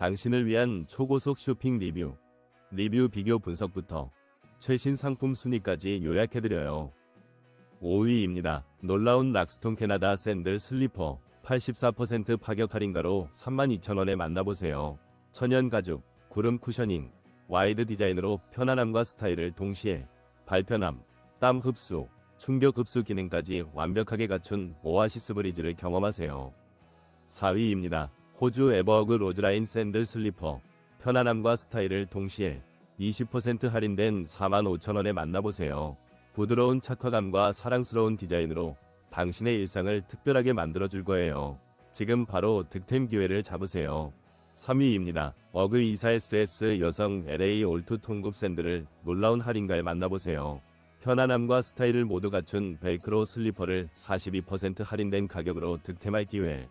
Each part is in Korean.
당신을 위한 초고속 쇼핑 리뷰, 리뷰 비교 분석부터 최신 상품 순위까지 요약해드려요. 5위입니다. 놀라운 락스톤 캐나다 샌들 슬리퍼 84% 파격 할인가로 32,000원에 만나보세요. 천연 가죽, 구름 쿠셔닝, 와이드 디자인으로 편안함과 스타일을 동시에 발편함, 땀 흡수, 충격 흡수 기능까지 완벽하게 갖춘 오아시스 브리즈를 경험하세요. 4위입니다. 호주 에버워그 로즈라인 샌들 슬리퍼 편안함과 스타일을 동시에 20% 할인된 45,000원에 만나보세요. 부드러운 착화감과 사랑스러운 디자인으로 당신의 일상을 특별하게 만들어줄 거예요. 지금 바로 득템 기회를 잡으세요. 3위입니다. 어그 24SS 여성 LA 올투 통굽 샌들을 놀라운 할인가에 만나보세요. 편안함과 스타일을 모두 갖춘 벨크로 슬리퍼를 42% 할인된 가격으로 득템할 기회.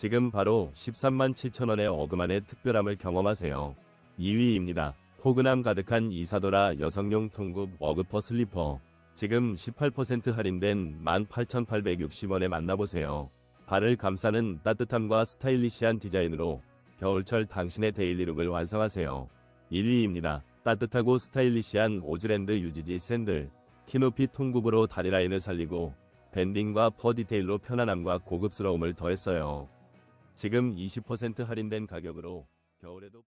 지금 바로 13만 7천원의 어그만의 특별함을 경험하세요. 2위입니다. 포근함 가득한 이사도라 여성용 통굽 어그퍼 슬리퍼. 지금 18% 할인된 18,860원에 만나보세요. 발을 감싸는 따뜻함과 스타일리시한 디자인으로 겨울철 당신의 데일리룩을 완성하세요. 1위입니다. 따뜻하고 스타일리시한 오즈랜드 유지지 샌들. 키높이 통굽으로 다리 라인을 살리고 밴딩과 퍼 디테일로 편안함과 고급스러움을 더했어요. 지금 20% 할인된 가격으로 겨울에도